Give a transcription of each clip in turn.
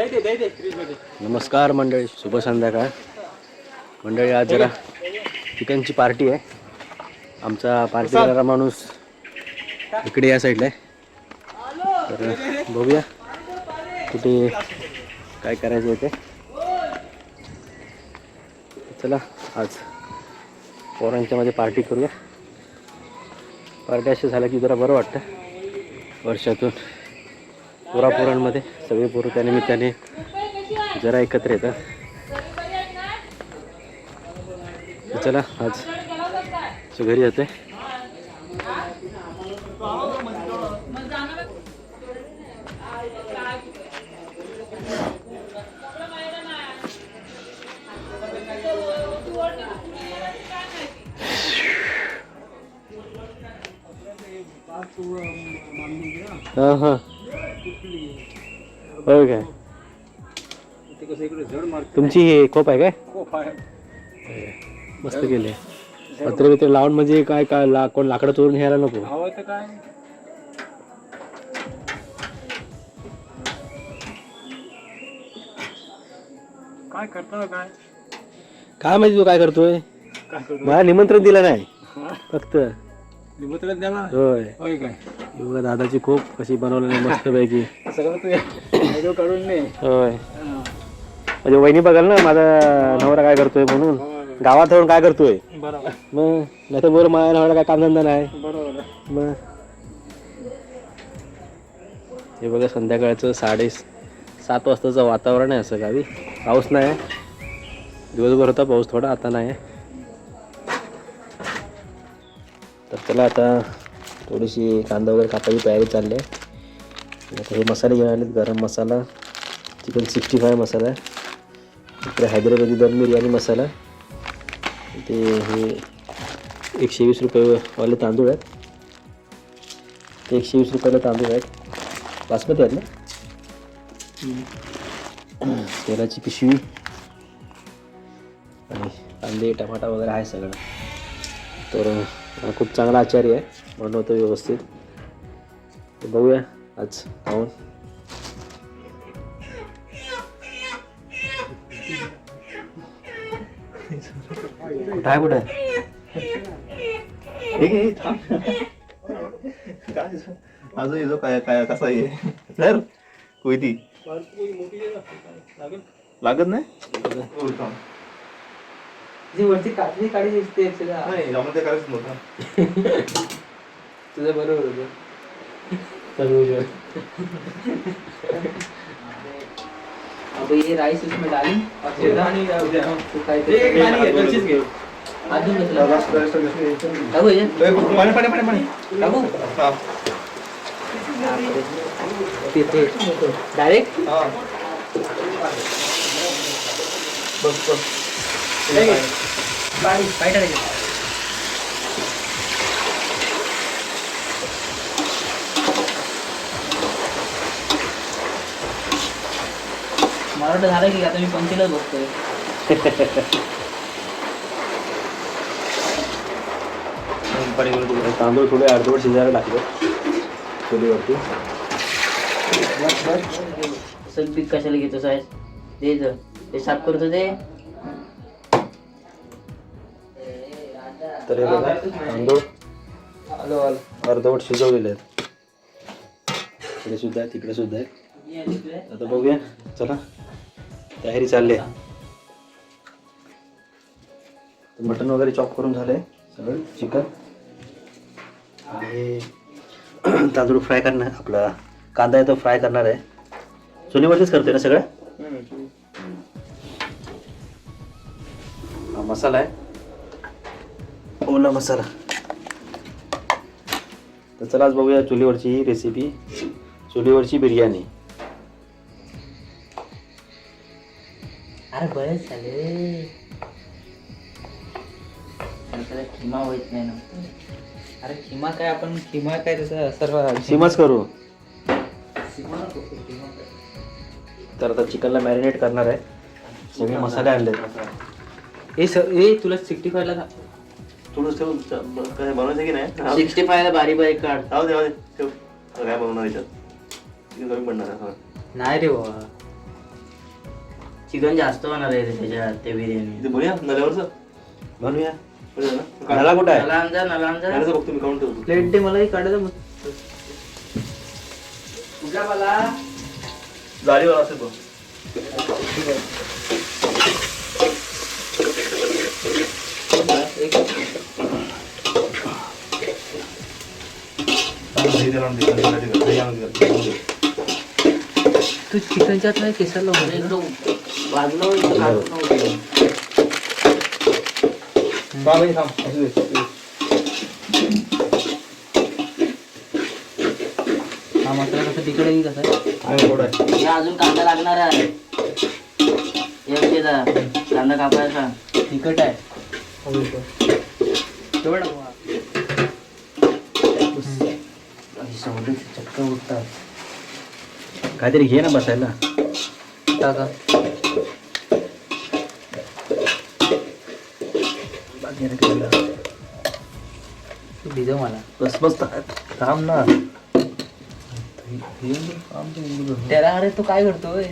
नमस्कार मंडळी शुभ संध्याकाळ. मंडळी आज जरा चिकनची पार्टी आहे. आमचा पार्टी करणारा माणूस इकडे या साईडला आहे. तर बघूया कुठे काय करायचं आहे ते. चला आज पोरांच्यामध्ये पार्टी करूया. पार्टी अशी झाल्या की जरा बरं वाटतं वर्षातून. पुरापुरांमध्ये सगळे पोरं त्या निमित्ताने जरा एकत्र येतात. चला आज घरी येते हां हां. होय काय तुमची हे खोप आहे काय? मस्त केले पत्रे बित्रे लावून म्हणजे काय काय ला कोण लाकडं चोरून घ्यायला नको. काय काय करता काय? काय माहिती तू काय करतोय? काय करतो मला निमंत्रण दिलं नाही. फक्त. निमंत्रण द्याला होय. होय काय? बघा दादाची खोप कशी बनवलेली आहे मस्त पैकी सगळं तू व्हिडिओ काढून ने. होय. म्हणजे वहिनी बघाल ना माझा नवरा काय करतोय म्हणून. गावात राहून काय करतोय? बरोबर. मग नाही तर बरं माझ्या नवरा काय कामधंदा नाही. बरोबर. मग. हे बघा संध्याकाळचं साडे सात वाजताचं वातावरण आहे असं गावी. पाऊस नाही. दिवसभर होता पाऊस थोडा आता नाही. तर चला आता थोडीशी कांदा वगैरे कापायची तयारी चालली आहे. आता हे मसाले घेऊन आलेत garam masala chicken sixty five masala इकडे हैदराबादी दम बिर्याणी मसाला ते हे एकशे वीस रुपयेवाले तांदूळ आहेत. ते एकशे वीस रुपयाला तांदूळ आहेत. बासमती आहेत ना? तेलाची पिशवी आणि कांदे टमाटा वगैरे आहे सगळं. तर खूप चांगला आचार्य आहे. बनवतो व्यवस्थित. बघूया. आज खाऊन कुठं आहे कुठं आहे ठीक आहे थांब. अजून येतो काय काय कसा आहे सर कोयती लागत नाही वरती काढली काढी दिसते तुला नाही आम्हाला ते करायचं नव्हतं तुझं बरोबर होतं अब ये राइस उसमें डाली। और फिर तो काय ते अजून कसला टाकू हे? पाणी पाणी पाणी पाणी टाकू हा। तिथे डायरेक्ट हा। बघ बघ पाणी पाणी टाकायचं मला वाटतं झालं की आता मी पंचीलाच बघतोय तांदूळ थोडे अर्धवट शिजायला टाकले. चुलीवरती. असं पीक कशाला घेतो साहेब? दे इथं. ते साफ करतो ते तर हे बघा तांदूळ अर्धवट शिजवलेले आहेत. इकडे सुद्धा आहे तिकडे सुद्धा आहे आता बघूया. चला. तयारी चालली आहे. मटण वगैरे चॉप करून झालंय. सगळं चिकन आणि तांदूळ फ्राय करणार आपला कांदा आहे तो फ्राय करणार आहे. चुलीवरतीच करतोय ना सगळं? हा मसाला आहे. हो ओला मसाला. तर चला आज बघूया चुलीवरची ही रेसिपी चुलीवरची बिर्याणी. अरे बरेच झाले त्याला खिमा होत नाही ना. अरे खिमा काय आपण खिमा काय तसं सर्व सीमाच करू. खिमा नको, खिमा काय. तर आता चिकनला मॅरिनेट करणार आहे. सगळे मसाले आणले ए सर ए तुला सिक्स्टी फायला का थोडं ठेव काय बनवायचं की नाही? सिक्स्टी फायला बारीक बारीक काढ. राहू दे राहू दे. ठेव. आता काय बनवणार याच्यात? चिकन कमी पडणार आहे हा. नाही रे बाबा. चिकन जास्त होणार आहे रे त्याच्यात त्या बिर्याणी. इथे बघूया नल्यावरचं. बनवूया. बघूया ना. कुठं आहे? आमचा आमचा बघतो मी ठेवतो. प्लेट दे मलाही काढायचं कुठला मला जाळीवर असेल बघ. दही त्याला आणून दे, दही आणून दे, दही आणून दे, दही आणून दे. तू चिकनच्या नाही केसाला वाजलं थांब, हे थांब, असू दे. हा मसाला आणि आहे. अजून कांदा लागणार आहे एकशेचा कांदा कापायचा तिखट आहे केवढा चक्क उठतात काहीतरी घे ना बसायला टाका भिजव मला. बस बस थांब. ना. त्याला अरे तू काय करतोय?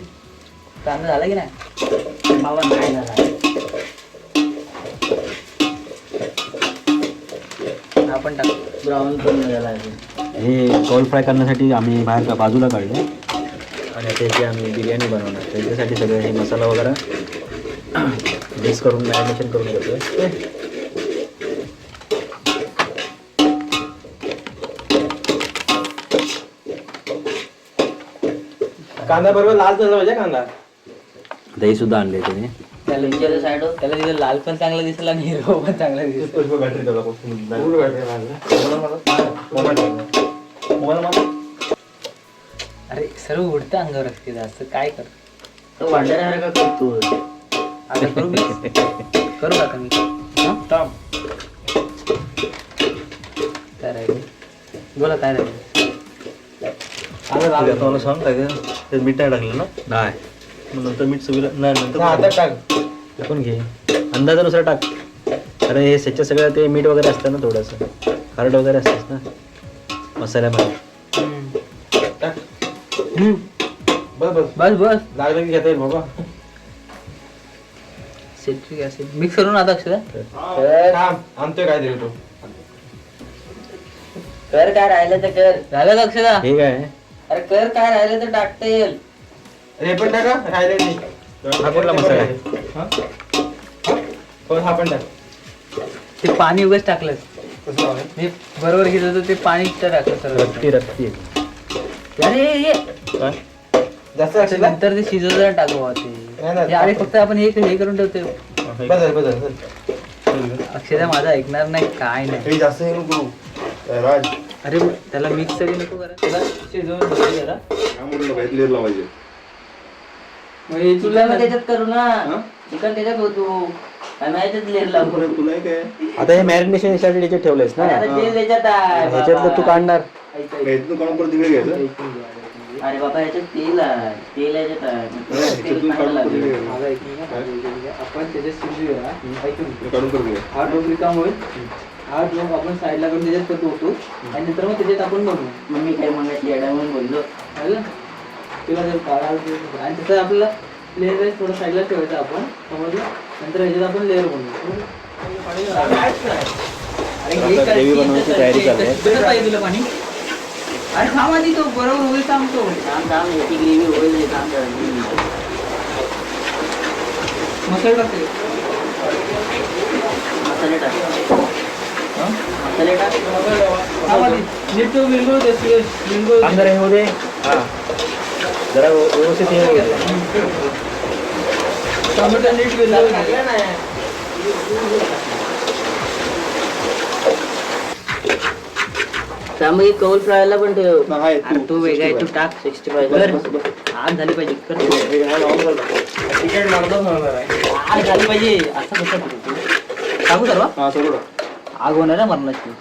कांदा झाला की नाही? बाबा नाही झाला. आपण टाक. ब्राऊन पण झाला हे कॉल फ्राय करण्यासाठी आम्ही बाहेर का बाजूला काढले. आणि त्याची आम्ही बिर्याणी बनवणार. त्याच्यासाठी सगळं हे मसाला वगैरे मिक्स करून मॅरिनेशन करून घेतोय. कांदा बरोबर लाल झाला पाहिजे कांदा. दही सुद्धा आणले त्याने. त्याला साईड त्याला तिथे लाल पण चांगला दिसला आणि हिरवा पण चांगला दिसला. पुष्प बॅटरी त्याला. पूर्ण बॅटरी अरे सर्व उडतं अंगावर असते असं काय कर? वाढल्यासारखं करतो आता करू मी? करू का आता मी हं? थांब. बोला काय राहिलं? मला सांग काय मीठ नाही टाकलं ना नाही मग नंतर मीठ सगळं नाही नंतर आता टाक पण घे अंदाजानुसार टाक अरे हे त्याच्या सगळं ते मीठ वगैरे असतं ना थोडंसं खारट वगैरे असतंच ना मसाल्यामध्ये टाक बस बस बस बस लागलं की घेता येईल बाबा सिट्रिक ऍसिड मिक्स करून आता अक्षरा आणतोय काय तरी तो कर काय राहिलं तर कर झालं का अक्षरा हे काय अरे कर काय राहिलं तर टाकता येईल हे पण टाका राहिले नाही हा कुठला मसाला आहे हा? हा? हो हा पण टाक ते पाणी उगाच टाकलं कसं लावलंय? मी बरोबर घेत होतो ते पाणी तर टाकलं सर्व रक्ती रक्ती अरे ये. काय जास्त ते असेल ना? नंतर ते शिजवलं टाकू नाही, ते नाही. हे अरे फक्त आपण हे हे करून ठेवतो बस झालं, बस झालं, चल. अक्षरा माझा ऐकणार नाही काय नाही हे जास्त हे नको करू. राज अरे त्याला मिक्स तरी नको करा त्याला शिजवून जरा. लावायचे चिकन त्याच्यात करू ना. चिकन त्याच्यात होतो. आणि याच्यात तुला काय? आता हे मॅरिनेशनसाठी त्याच्यात ठेवलंयस ना? अरे तेल त्याच्यात आहे. ह्याच्यातलं तू. काढणार. काढून परत तिकडे घ्यायचं? अरे बाबा याच्यात तेल आहे. तेल याच्यात आहे. मग तेल ह्याच्यातून चांगलं काढून परत लागेल. तिकडे घ्यायचं. आपण त्याच्यात शिजूया. ऐकून हे काढून परत घे. हा डोक रिकाम होईल. हा डोक आपण साईडला करून त्याच्यात करतो होतो आणि नंतर मग त्याच्यात आपण बनवू. मग मी काय मगाशी येडा म्हणून बोललो तुला जर काढा आणि तसं आपल्याला लेअर वाईज थोडं साईडला ठेवायचं आपण. समजलं? नंतर ह्याच्यात आपण लेअर बनवू. हे तयारी आहे. पाहिजे पाणी? अरे थांब आधी तो बरोबर होईल थांबतो थांब थांब. याची ग्रेव्ही होईल थांब. मसाले टाकते. मसाले टाक. अंदर हे हा। जरा व्यवस्थित हे. टोमॅटो नीट. त्यामध्ये कौल फ्रायला पण ठेव हा, तू वेगळा आहे, तू टाक सिक्स्टी फाय. कर झाली पाहिजे कर. तिकीट आहे. आग झाली पाहिजे असं कसं टाकू सर्व? हा. आग होणार आहे मरणाची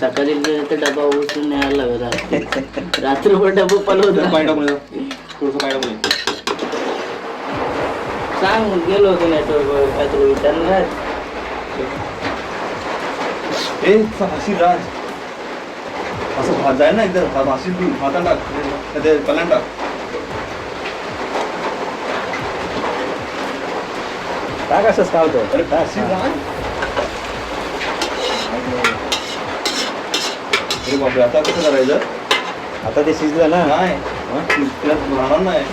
सकाळी तर डबा उचलून न्यायला लागला रात्रभर डबा पलवत. थोडंसं ये. सांग गेलो होतो नेटवर्क विचारलं नाही? ए भाशील राज असं भात जाय ना एकदम भात भाशील तू भाता टाक नाही ते कल्याण टाक काय होतं अरे टाक, शिज हा. अरे बापरे आता कसं करायचं? आता ते शिजलं ना. नाही. राहणार नाही.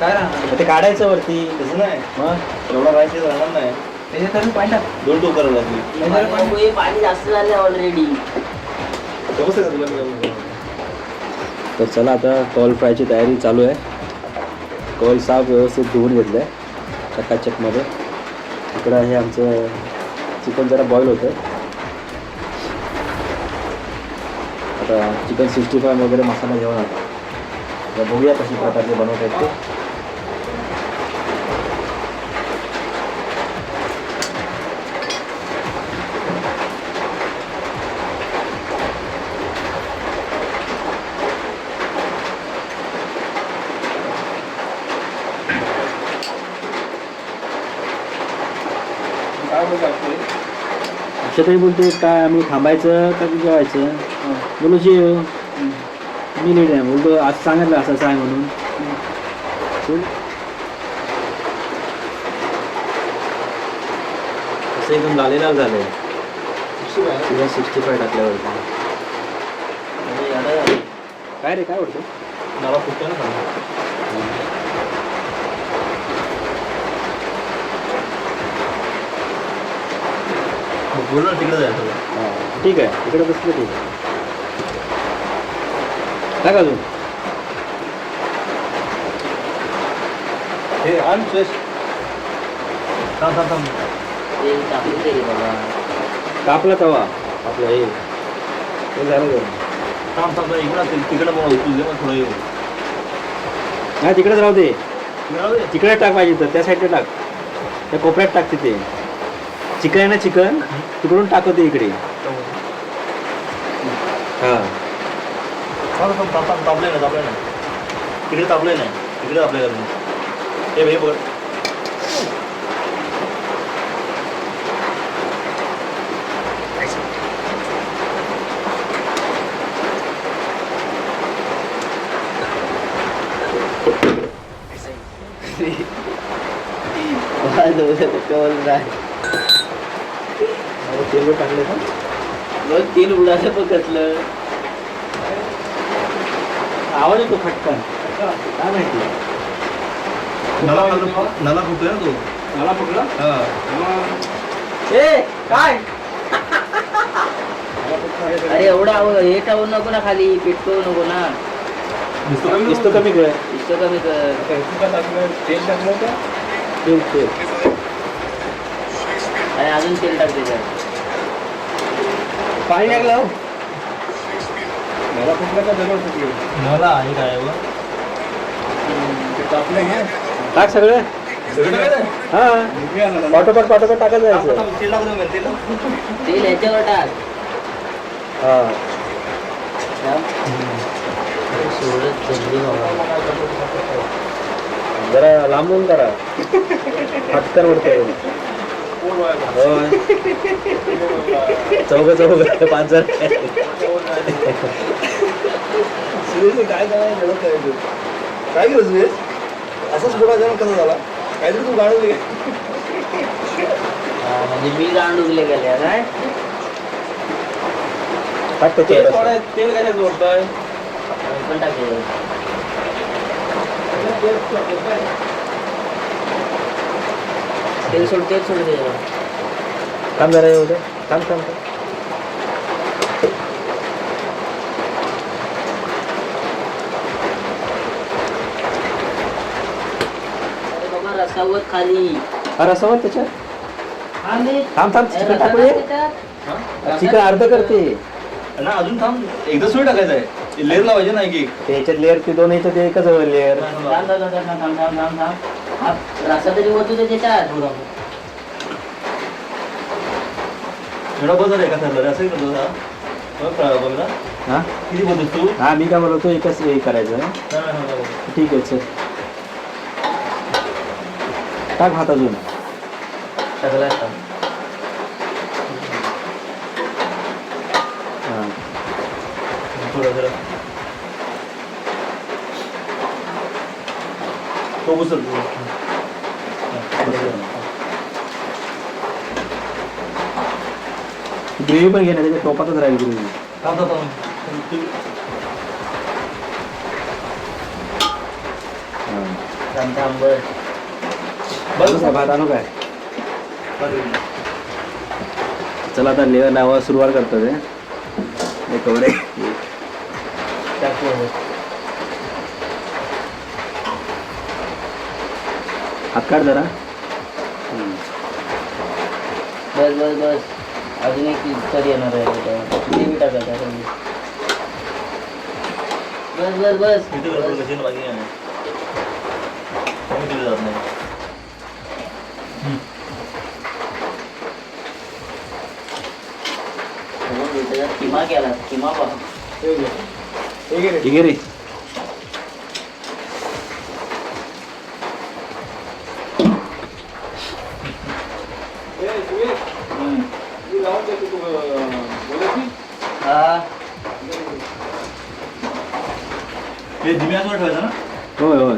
काय राहणार? ते काढायचं वरती. तसं नाही. मग? एवढा राईस राहणार नाही. त्याच्यात पाणी टाक. दोन टोक करावं पाणी जास्त झाले ऑलरेडी? तर चला आता कॉल फ्रायची तयारी चालू आहे. कॉल साफ व्यवस्थित धुवून घेतलं आहे चकाचकमध्ये इकडं हे आमचं चिकन जरा बॉईल होतं आता चिकन सिक्स्टी फाय वगैरे मसाला घेऊन आता आता बघूया कशी प्रकारचे बनवत आहेत ते काय बोलतो आपण? अक्षताई बोलते काय आम्ही थांबायचं का जेवायचं? बोलू जेव. मी लेट आहे बोलतो आज सांगितलं असं असं आहे म्हणून. असं एकदम लालेलाल झालंय तुला सिक्स्टी फाय टाकल्यावर काय रे काय वाटतं मला फुटतं ना बोल ना तिकडे जायचं हां ठीक आहे. इकडे बसलं ठीक आहे. काय अजून. हे आण फ्रेश थांब थांब थांब. कापला तवा. आपलं हे. ते झालं. थांब थांब इकडं तिकडे मग थोडं येऊ नाही तिकडेच राहू दे. मिळालं दे. तिकडे टाक पाहिजे तर त्या साईडला टाक. त्या कोपऱ्यात टाक तिथे. चिकन आहे ना चिकन? तिकडून टाकवते इकडे. हां. तापले ना तापले ना. तिकडे तापले नाही तिकडे तापले हे हे बघ. तेल टाकले का? तेल उडालं पण कसलं? आवाज येतो फटकन काय माहिती? नला नला फुटतोय ना तो. मला पकडला हा. ए काय? अरे एवढा आव- हे टाकू नको ना खाली पेटकवू नको ना. दिसतो? दिसतो कमी कर. इतकं कमी कर? तेल टाकलं का? तेल तेल. आणि अजून तेल टाक त्याच्यात. पाणी टाकलं हो. मला फुटलं का नला आहे काय टाक सगळं? हा. पाठोपाठ पाठोपाठ टाकत जायचं. तेल ह्याच्यावर टाक. हा. जरा लांबून करा. उडतंय होय चौघ चौघ पाच जण. काय करायचं कळत नाही ते. काय केलं सुरेश? असंच थोडा जण कसा झाला? काहीतरी तू गाणं दे. म्हणजे मी गांड उगले गेले काय? टाक तेल कशात जोडताय पण टाकेल तेल सोड तेल सोड त्याच्यावर काम जरा येऊ दे. काम काम काम अरे बाबा रसावर खाली. हा रसावर त्याच्यात? थांब थांब चिकन टाकू चिकन अर्ध करते. ना अजून थांब. एकदा सोय टाकायचं आहे. लेअर लावायचे ना एक एक. त्याच्यात लेअर ते दोन येतं ते एकच लेअर रसा तरी होतो त्याच्यात एवढा बदल आहे का ठरलं रे असं करतो हा? बघ कळलं बघ ना. हा? किती बोलतोस तू? हा मी काय बोलतो एकच हे करायचं नाही, नाही, नाही, नाही. ठीक आहे चल. टाक हात अजून सगळं थोडं जरा. तो ग्रेव्ही पण घेणार टोपातच राहील ग्रेव्ही. काय? चला आता नावा सुरुवात करतो ते कवडे. हात काढ जरा। बस बस बस। अजून एक सर येणार आहे आता. किती मी टाकायचं आता? बस बस बस। किती करतो कशी बाकी आहे कमी केलं जात नाही त्याच्यात किमा केला किमा पहा रे हा. हे दिम्यासवर ठेवायचं ना? होय होय.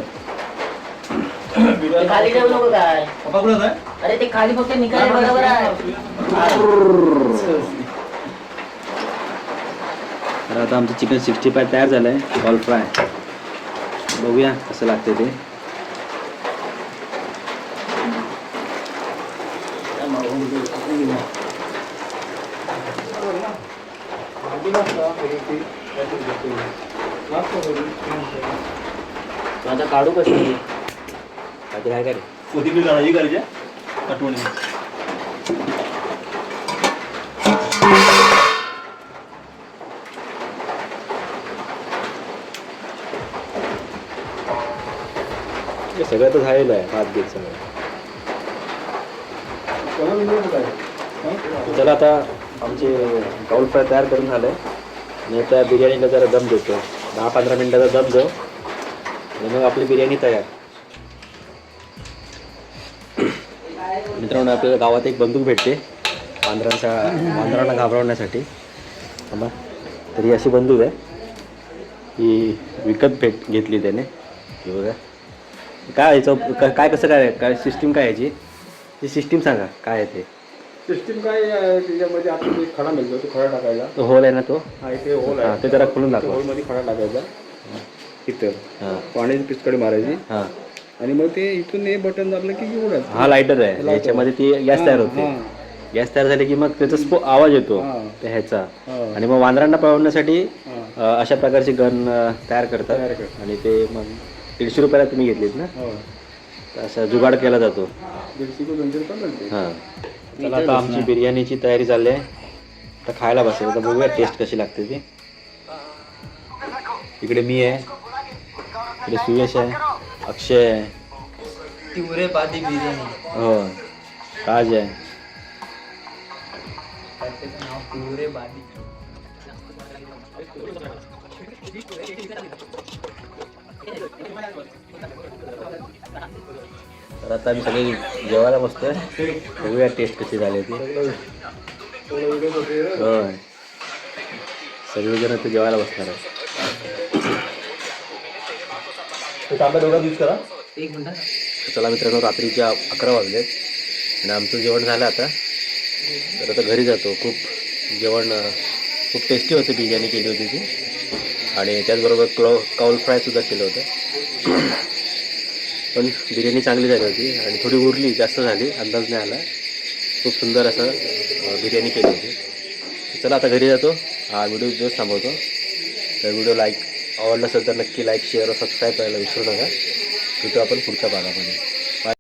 ते खाली ठेवू नको काय. पप्पा कुठं आहे अरे ते खाली फक्त निघाले बरोबर आहे. तर आता आमचं चिकन सिक्स्टी फाय तयार झालं आहे ऑल फ्राय बघूया कसं लागते ते. आता काढू कशी काय काय कोथिंबीर काढायची करायची कटवणी सगळं तर झालेलं आहे भात घेत सगळं चला आता आमचे काउल फ्राय तयार करून झालं. आहे आणि आता बिर्याणीला जरा दम देतो. दहा पंधरा मिनटाचा दम देऊ. आणि मग आपली बिर्याणी तयार. मित्रांनो आपल्याला गावात एक बंदूक भेटते. वांदरांचा वांदरांना घाबरवण्यासाठी. थांबा. तर ही अशी बंदूक आहे. ही विकत भेट घेतली त्याने. बघा. काय याचं? क- काय कसं काय काय सिस्टीम काय याची? ती सिस्टीम सांगा काय आहे ते? सिस्टीम काय आहे, त्याच्यामध्ये आता ते खडा मिळतो तो खडा टाकायचा. तो होल आहे ना तो? हा इथे होल हा, आहे ते जरा खोलून दाखवा. होलमध्ये खडा टाकायचा. इथं. हां. पाण्याची पिचकडी मारायची. हां. आणि मग ते इथून हे बटन दाबलं की एवढंच हा लायटर आहे. याच्यामध्ये ती गॅस तयार होते. गॅस तयार झाली की मग त्याचा स्पो आवाज येतो हां. त्या ह्याचा. हां. आणि मग वांदरांना पळवण्यासाठी हां. अ, अशा प्रकारची गन तयार करतात. तयार करतात. आणि ते मग दीडशे रुपयाला तुम्ही घेतलीत ना? हो. असा जुगाड केला जातो. दीडशे किलो दोनशे रुपये मिळते. हां. चला आता आमची बिर्याणीची तयारी चालली आहे. आता खायला बसेल. आता बघूया टेस्ट कशी लागते ती. इकडे मी आहे. इकडे सुयश आहे. अक्षय आहे. तिवरे पादी बिर्याणी. हो. राज आहे. तिवरे बादी तर आता आम्ही सगळे जेवायला बसतोय. बघूया टेस्ट कशी झाली ती. होय. सगळेजण ते जेवायला बसणार आहे ते तांब्या तेवढा यूज करा. एक मिनिट. तर चला मित्रांनो रात्रीच्या अकरा वाजलेत आणि आमचं जेवण झालं आता. तर आता घरी जातो. खूप जेवण खूप टेस्टी होतं बिर्याणी केली होती ती. आणि त्याचबरोबर क्लॉ काउल फ्रायसुद्धा केलं होतं. पण बिर्याणी चांगली झाली होती आणि थोडी उरली जास्त झाली अंदाज नाही आला. खूप सुंदर असं बिर्याणी केली होती. चला आता घरी जातो. हा व्हिडिओ दिवस थांबवतो. तर व्हिडिओ लाईक आवडला असेल तर नक्की लाईक शेअर सबस्क्राईब करायला विसरू नका. भेटू आपण पुढच्या भागामध्ये.